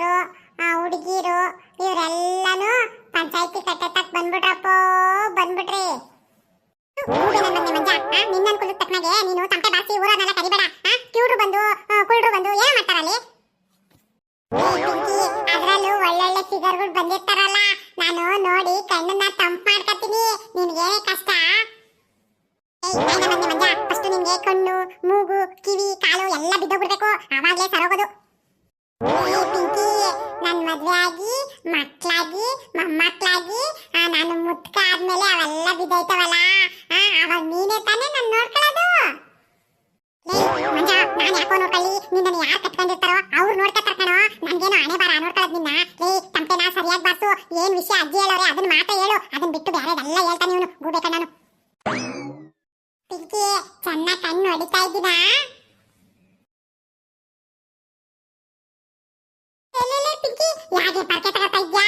ಹುಡುಗಿಯರು ಹುಡುಗಿರು ಇವರೆಲ್ಲಾನು ಪಂಚಾಯತಿ ಕಟ್ಟತಕ್ ಬಂದ್ಬಿಟ್ರಪ್ಪ ಬಂದ್ಬಿಟ್ರಿ. ಹೂವಿನ ಬಂದೆ ಮಂಜ ಆ, ನಿನ್ನನ್ ಕುಲದ ತಕ್ಕನಾಗೆ ನೀನು ತಮಟೆ ಬಾಸಿ ಊರನ್ನೆಲ್ಲ ಕರಿಬೇಡ ಆ, ಕಿವುಡ್ರು ಬಂದು ಆ, ಕುಳ್ರು ಬಂದು ಏನ್ ಮಾಡ್ತಾರಲ್ಲಿ? ಅದ್ರಲ್ಲೂ ಒಳ್ಳೊಳ್ಳೆ ಫಿಗರ್ಗಳು ಬಂದಿರ್ತಾರಲ್ಲ ನಾನು ನೋಡಿ ಕಣ್ಣನ್ನ ಮಂಜ ಫಸ್ಟ್ ಕಣ್ಣು ಮೂಗು ಕಿವಿ ಕಾಲು ಎಲ್ಲ ಬಿದ್ದೋಗ್ಬಿಡ್ಬೇಕು ಆವಾಗಲೇ ಸರೋಗೋದು. ನಾನ್ ಯಾಕೋ ನೋಡ್ಕೊಳ್ಳಿ. ನಿನ್ನ ಯಾರು ಕಟ್ಕೊಂಡಿರ್ತಾರೋ ಅವ್ರು ನೋಡ್ಕೊತಾರ ಕಣೋ ನನ್ಗೇನು ಹಣೆ ಬಾರ ನೋಡ್ಕೊಳ್ಳೋದು ನಿನ್ನ. ಲೇ, ತಂಪೆನ, ಸರಿಯಾಗಿ ಬಾರ್ಸು ಏನ್ ವಿಷಯ ಅಜ್ಜಿ ಹೇಳೋರೆ ಅದನ್ನ ಮಾತ್ರ ಹೇಳು. ಅದನ್ನ ಬಿಟ್ಟು ಬೇರೆದೆಲ್ಲ ಹೇಳ್ತಾನೆ ಇವನು. ಗೂಬೆ ಕಣ್ಣನು. ಪಿಂಕಿ, ಚೆನ್ನಾಗಿ ಕಣ್ಣು ಹೊಡಿತಾ ಇದ್ದೀನಾ? ಯಾಕೆ ಪರ್ಕೆ ತಗೋತಾ ಇದ್ಯಾ?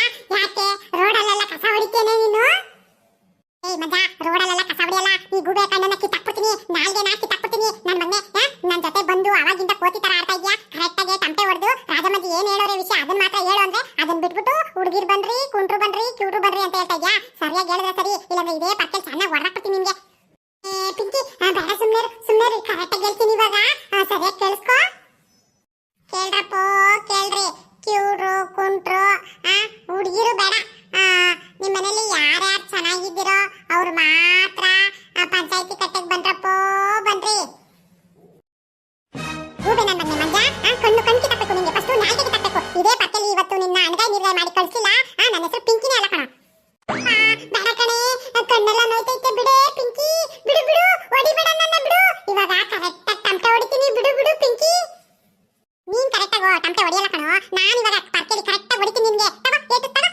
ಹೊಡೆದು ರಾಜಮಜ್ಜಿ ಏನ್ ಹೇಳೋರೆ ವಿಷಯ? ಅದನ್ನ ಮಾತ್ರ ಹೇಳು ಅಂದ್ರೆ ಅದನ್ನ ಬಿಟ್ಬಿಟ್ಟು ಹುಡುಗಿರ್ ಬನ್ರಿ, ಕುಂಟ್ರು ಬನ್ರಿ ಕ್ಯೂಟ್ರು ಬನ್ರಿ ಅಂತ ಹೇಳ್ತಾ ಇದ್ಯಾ? ಸರಿಯಾಗಿ ಹೇಳಿದ್ರೆ ಸರಿ, ಇಲ್ಲಾಂದ್ರೆ ಇದೇ ಪರ್ಕೆ ಚೆನ್ನಾಗಿ ಹೊಡೆದಾಕ್ಬಿಡ್ತೀನಿ ನಿಮ್ಗೆ. ನಾನು ಇವಾಗ ಪರ್ಕೆಲಿ ಕರೆಕ್ಟ್ ಆಗಿ ಹೊಡಿತೀನಿ ನಿನ್ಗೆ ತಗೋ ಏಟು ತಗೋ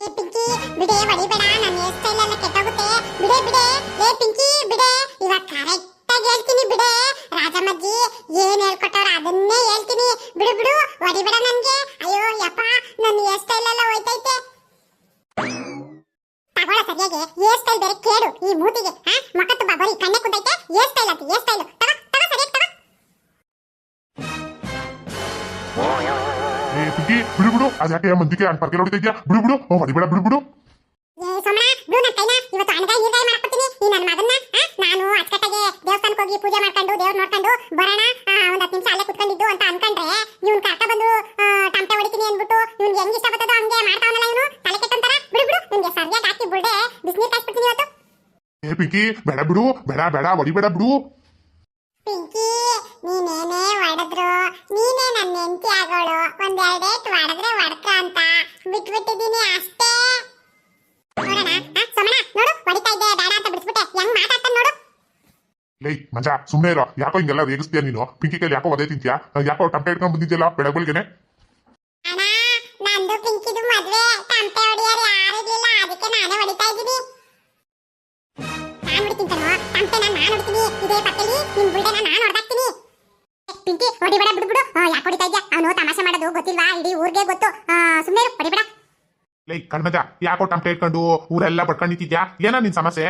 ಏ ಪಿಂಕಿ ಬಿಡೆ ಹೊಡಿಬೇಡ ನನ್ನ ಹೇರ್ ಸ್ಟೈಲ್ ಎಲ್ಲ ಕೆಟ್ಟೋಗುತ್ತೆ ಬಿಡೆ ಬಿಡೆ ಏ ಪಿಂಕಿ ಬಿಡೆ ಇವಾಗ ಕರೆಕ್ಟ್ ಆಗಿ ಹೇಳ್ತೀನಿ ಬಿಡೆ ರಾಜಮಜ್ಜಿ ಏನ್ ಹೇಳ್ಕೊಟ್ಟವ್ರ ಅದನ್ನೇ ಹೇಳ್ತೀನಿ ಬಿಡು ಬಿಡು ಹೊಡಿಬೇಡ ನನ್ಗೆ ಅಯ್ಯೋ ಯಪ್ಪ ನನ್ನ ಹೇರ್ ಸ್ಟೈಲ್ ಎಲ್ಲ ಹೋಯ್ತೈತೆ ತಗೊಳ ಸರಿಯಾಗಿ ಹೇರ್ ಸ್ಟೈಲ್ ಬೇರೆ ಕೇಡು ಈ ಮೂತಿಗೆ ಅದ್ಯಾಕೆ ಮಂದಿಗೆ ಹಂಗ್ ಪರ್ಕೆ ನೋಡಿದ್ಯಾ ಇದ್ಯಾ? ಬಿಡು ಬಿಡು. ಓ ಹೊಡಿಬೇಡ ಬಿಡು ಬಿಡು. ದೇವಸ್ಥಾನಕ್ಕೆ ಹೋಗಿ ಪೂಜೆ ಮಾಡ್ಕೊಂಡು ದೇವ್ರ ನೋಡ್ಕೊಂಡು ಬರೋಣ. ಒಂದ್ ಹತ್ತು ನಿಮಿಷ ಅಲ್ಲೇ ಕುತ್ಕೊಂಡಿದ್ದು ಅಂತ ಅನ್ಕೊಂಡ್ರೆ ಇವ್ನ್ ಕರ್ಕ ಬಂದು ಟಮಟೆ ಹೊಡಿತೀನಿ ಅಂದ್ಬಿಟ್ಟು ಇವ್ನ್ಗೆ ಹೆಂಗ್ ಇಷ್ಟ ಬರ್ತದೋ ಹಂಗೆ ಮಾಡ್ತಾವನಲ್ಲ ಇವನು. ತಲೆ ಕೆಟ್ಟಂತಾರ? ಬಿಡು ಬಿಡು. ನಿಮ್ಗೆ ಸರಿಯಾಗಿ ಹಾಕಿ ಬುಲ್ಡೆ ಬಿಸ್ನೀರ್ ಕಾಯಿಸ್ಬಿಡ್ತೀನಿ ಇವತ್ತು. ಏ ಪಿಂಕಿ ಬೇಡ ಬಿಡು. ಬೇಡ ಬೇಡ ಹೊಡಿಬೇಡ ಬಿಡು. ಪಿಂಕಿ ನೀನೇನೇ ಹೊಡೆದ್ರು? ನೀನೇ ನನ್ನ ಹೆಂಡತಿ ಆಗೋಳು ಒಂದೆರಡೇಟ್ ಹೊಡೆದ್ರೆ ಹೊಡ್ಕ ಅಂತ ಬಿಟ್ಬಿಟ್ಟಿದ್ದೀನಿ ಅಷ್ಟೇ. ನೋಡೋಣ ಆ, ಸೋಮಣ್ಣ ನೋಡು ಹೊಡಿತಾ ಇದ್ದೆ ಬೇಡ ಅಂತ ಬಿಡಿಸ್ಬಿಟ್ಟೆ. ಹೆಂಗ್ ಮಾತಾಡ್ತಾನೆ ನೋಡು. ಲೈ ಮಂಜ ಸುಮ್ಮನೆ ಇರೋ. ಯಾಕೋ ಹಿಂಗೆಲ್ಲ ರೇಗಿಸ್ತೀಯ ನೀನು? ಪಿಂಕಿ ಕೈಲಿ ಯಾಕೋ ಒದೇ ತಿಂತೀಯ? ಯಾಕೋ ಟಂಪೆ ಇಟ್ಕೊಂಡ್ ಬಂದಿದ್ಯಲ್ಲ ಅಣ್ಣ ನಂದು ಪಿಂಕಿದು ಮದ್ವೆ. ತಮಟೆ ಹೊಡಿಯೋರು ಯಾರಿರ್ಲಿಲ್ಲ ಅದಕ್ಕೆ ನಾನೇ ಹೊಡಿತಾ ಇದ್ದೀನಿ. ನಾನ್ ಹೊಡಿತೀನಿ ಕಣೋ ತಮಟೆನ ನಾನ್ ಹೊಡಿತೀನಿ. ಇದೇ ಪಕ್ಕದಲ್ಲಿ ನಿಮ್ ಬುಲ್ಡೆನ ನಾನ್ ಹೊಡೆದಾಕ್ತೀನಿ. ಪಿಂಕಿ ಹೊಡಿಬೇಡ ಬಿಡ್ಬಿಡು. ಯಾಕೆ ಹೊಡಿತಾ ಇದ್ಯಾ? ಅವನು ತಮಾಷೆ ಮಾಡೋದು ಗೊತ್ತಿಲ್ವಾ? ಇಡೀ ಊರಿಗೆ ಗೊತ್ತು. ಸುಮ್ಮನೆ ಹೊಡಿಬೇಡ. ಲೈ ಕಣ್ಮಜ ಯಾಕೋ ಟಮಟೆ ಇಟ್ಕೊಂಡು ಊರೆಲ್ಲ ಬಡ್ಕೊಂಡಿದ್ಯಾ ಏನೋ ನಿನ್ ಸಮಸ್ಯೆ?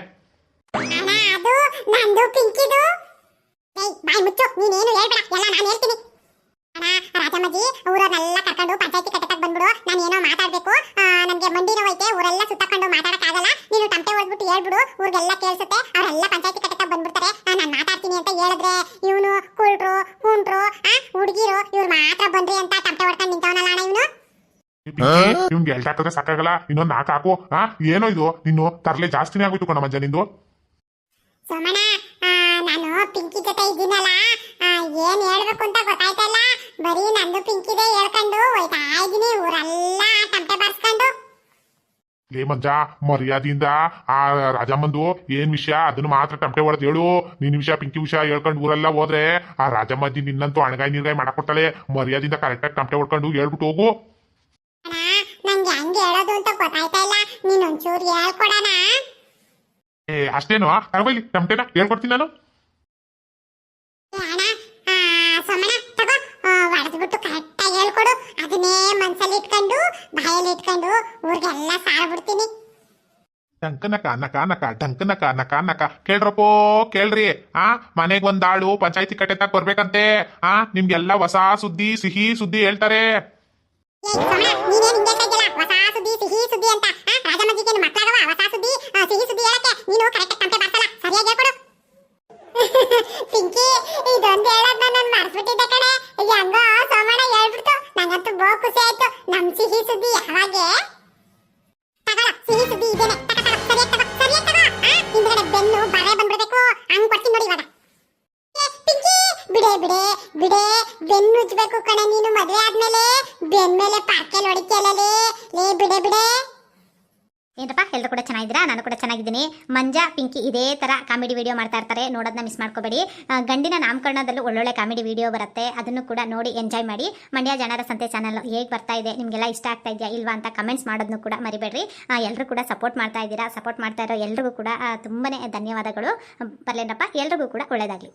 ರಾಜಮ್ಮಜ್ಜಿ ಊರನ್ನೆಲ್ಲ ಕರ್ಕೊಂಡು ನಾನು ಏನೋ ಊರೆಲ್ಲ ಸುತ್ತಕೊಂಡು ಮಾತಾಡಕ್ಕಾಗಲ್ಲ. ನೀನು ಊರಿಗೆಲ್ಲ ಕೇಳಿಸುತ್ತೆ, ಅವರೆಲ್ಲ ನಾನು ಮಾತಾಡ್ತೀನಿ ಅಂತ ಹೇಳಿದ್ರೆ, ಇವನು ಹುಡುಗಿರು, ಇವ್ರು ಮಾತ್ರ ಬಂದ್ರಿ ಅಂತ ಟಮಟೆ ಹೊಡ್ಕೊಂಡು ಇವ್ನ್ಗೆ ಎಲ್ಟ್ ಹಾಕಿದ್ರೆ ಸಾಕಾಗಲ್ಲ? ಇನ್ನೊಂದ್ ನಾಲ್ಕು ಹಾಕು. ಹಾ ಏನೋ ಇದು? ನೀನು ತರ್ಲೆ ಜಾಸ್ತಿನೇ ಆಗೋಯ್ತು ಕಣ ಮಂಜ ನಿಂದು. ಸೋಮಣ್ಣ ಆ, ನಾನು ಪಿಂಕಿ ಜೊತೆ ಇದ್ದೀನಲ್ಲ ಆ, ಏನ್ ಹೇಳ್ಬೇಕು ಅಂತ ಗೊತ್ತಾಯ್ತಲ್ಲ ಬರೀ ನಂದು ಪಿಂಕಿದೆ ಹೇಳ್ಕೊಂಡು ಹೋಯ್ತಾ ಇದ್ದೀನಿ ಊರೆಲ್ಲ ಟಮಟೆ ಬರ್ಸ್ಕೊಂಡು. ಲೇ ಮಂಜ ಮರ್ಯಾದೆಯಿಂದ ಆ ರಾಜಮ್ಮಂದು ಏನ್ ವಿಷಯ? ಅದನ್ನ ಮಾತ್ರ ಟಮಟೆ ಹೊಡೆದ್ ಹೇಳು. ನಿನ್ ವಿಷಯ ಪಿಂಕಿ ವಿಷಯ ಹೇಳ್ಕೊಂಡು ಊರೆಲ್ಲ ಹೋದ್ರೆ ಆ ರಾಜಮ್ಮಜ್ಜಿ ನಿನ್ನಂತೂ ಅಣಗಾಯಿ ನೀರ್ಗಾಯಿ ಮಾಡಕ್ ಮರ್ಯಾದಿಂದ ಮರ್ಯಾದೆಯಿಂದ ಕರೆಕ್ಟಾಗಿ ಟಮಟೆ ಹೊಡ್ಕೊಂಡು ಹೇಳ್ಬಿಟ್ಟು ಹೋಗು ಅಣ್ಣ ನಂಗೆ ಹೆಂಗ್ ಹೇಳೋದು ಅಂತ ಗೊತ್ತಾಯ್ತಾ ಇಲ್ಲ ನೀನ್ ಒಂಚೂರು ಹೇಳ್ಕೊಡಣ ಏ ಅಷ್ಟೇನೋ ತಗೊಳ್ಳಿ ಟಮಟೆನ ಹೇಳ್ಕೊಡ್ತೀನಿ ನಾನು ಏ ಅಣ್ಣ ಆ, ಸೋಮಣ್ಣ ತಗೋ ಹೊಡೆದ್ಬಿಟ್ಟು ಕರೆಕ್ಟಾಗಿ ಹೇಳ್ಕೊಡು ಅದನ್ನೇ ಮನ್ಸಲ್ಲಿ ಇಟ್ಕೊಂಡು ಬಾಯಲ್ಲಿ ಇಟ್ಕೊಂಡು ಊರಿಗೆಲ್ಲ ಸಾರ್ಬಿಡ್ತೀನಿ ಟಂಕನಕ ನಕ ನಕ ಟಂಕನಕ ನಕ ನಕ ಕೇಳ್ರಪ್ಪೋ ಕೇಳ್ರಿ ಆ ಮನೆಗ್ ಒಂದಾಳು ಪಂಚಾಯತಿ ಕಟ್ಟೆ ತಕ್ ಬರ್ಬೇಕಂತೆ ಆ ನಿಮ್ಗೆಲ್ಲ ಹೊಸ ಸುದ್ದಿ ಸಿಹಿ ಸುದ್ದಿ ಹೇಳ್ತಾರೆ ಏ ಸೋಮಣ್ಣ ನೀನೇನ್ ಹಿಂಗೆ ಹೇಳ್ತಾ ಇದ್ಯಲ್ಲ ಹೊಸ ಸುದ್ದಿ ಸಿಹಿ ಸುದ್ದಿ ಅಂತ ಬಿಡೆ ಬಿಡೆ, ಬೆನ್ನು ಉಜ್ಬೇಕು ಕಣೆ ನೀನು ಮದುವೆ ಆದ್ಮೇಲೆ. ಬೆನ್ ಮೇಲೆ ಹೊಡಿಕೆಲೇ ಲೇ, ಬಿಡೆ ಬಿಡೆ. ಏನಪ್ಪ ಎಲ್ಲರೂ ಕೂಡ ಚೆನ್ನಾಗಿದ್ದೀರಾ? ನಾನು ಕೂಡ ಚೆನ್ನಾಗಿದ್ದೀನಿ. ಮಂಜಾ, ಪಿಂಕಿ ಇದೇ ಥರ ಕಾಮಿಡಿ ವಿಡಿಯೋ ಮಾಡ್ತಾ ಇರ್ತಾರೆ. ನೋಡೋದನ್ನ ಮಿಸ್ ಮಾಡ್ಕೋಬೇಡಿ. ಗಂಡಿನ ನಾಮಕರಣದಲ್ಲೂ ಒಳ್ಳೊಳ್ಳೆ ಕಾಮಿಡಿ ವಿಡಿಯೋ ಬರುತ್ತೆ. ಅದನ್ನು ಕೂಡ ನೋಡಿ ಎಂಜಾಯ್ ಮಾಡಿ. ಮಂಡ್ಯ ಜನರ ಸಂತೆ ಚಾನಲ್ ಹೇಗೆ ಬರ್ತಾ ಇದೆ? ನಿಮಗೆಲ್ಲ ಇಷ್ಟ ಆಗ್ತಾ ಇದೆಯಾ ಇಲ್ವಾ ಅಂತ ಕಮೆಂಟ್ಸ್ ಮಾಡೋದನ್ನು ಕೂಡ ಮರಿಬೇಡ್ರಿ. ಎಲ್ಲರೂ ಕೂಡ ಸಪೋರ್ಟ್ ಮಾಡ್ತಾ ಇದ್ದೀರಾ? ಸಪೋರ್ಟ್ ಮಾಡ್ತಾ ಇರೋ ಎಲ್ರಿಗೂ ಕೂಡ ತುಂಬನೇ ಧನ್ಯವಾದಗಳು. ಬರಲೇನಪ್ಪ ಎಲ್ರಿಗೂ ಕೂಡ ಒಳ್ಳೆಯದಾಗಲಿ